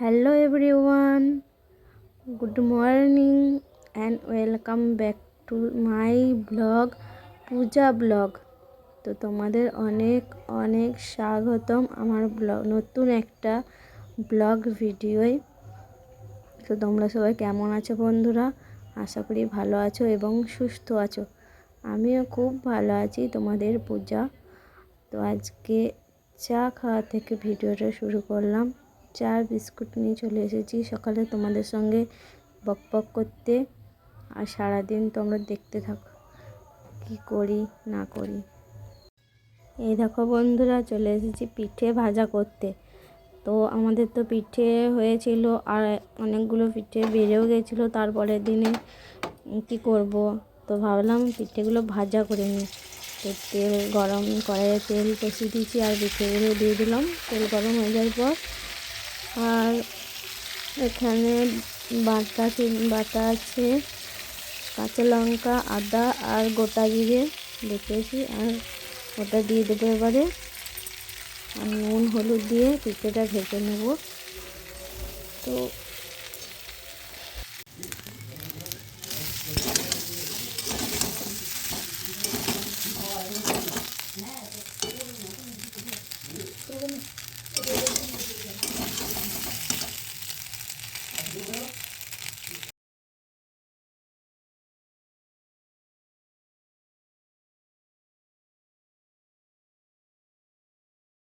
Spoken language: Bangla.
Hello everyone good morning and welcome back to my blog Puja blog তো তোমাদের অনেক অনেক স্বাগতম আমার ব্লগ নতুন একটা ব্লগ ভিডিওয় তো তোমরা সবাই কেমন আছো বন্ধুরা? আশা করি ভালো আছো এবং সুস্থ আছো। আমিও খুব ভালো আছি তোমাদের পূজা। তো আজকে চা খাওয়া থেকে ভিডিওটা শুরু করলাম। চা বিস্কুট নিয়ে চলে এসেছি। সকালে তোমাদের সঙ্গে বক বক করতে। আর সারাদিন তোমরা দেখতে থাকো, কি করি, না করি। এই দেখো বন্ধুরা, চলে এসেছি পিঠে ভাজা করতে। তো আমাদের তো পিঠে হয়েছিল আর অনেকগুলো পিঠে বেড়েও গেছিল তারপরের দিনে। কি করব? তো ভাবলাম পিঠেগুলো ভাজা করে নিই। তো তেল গরম কড়াইয়ে তেল কষিয়ে দিয়েছি আর পিঠেগুলো দিয়ে দিলাম। তেল গরম হয়ে যাওয়ার পর আর এখানে বাটা বাটা আছে, কাঁচা লঙ্কা, আদা আর গোটা জিরে দেখেছি আর ওটা দিয়ে দেবো এবারে আর নুন, হলুদ দিয়ে পিঠেটা ভেজে নেব তো Thank you.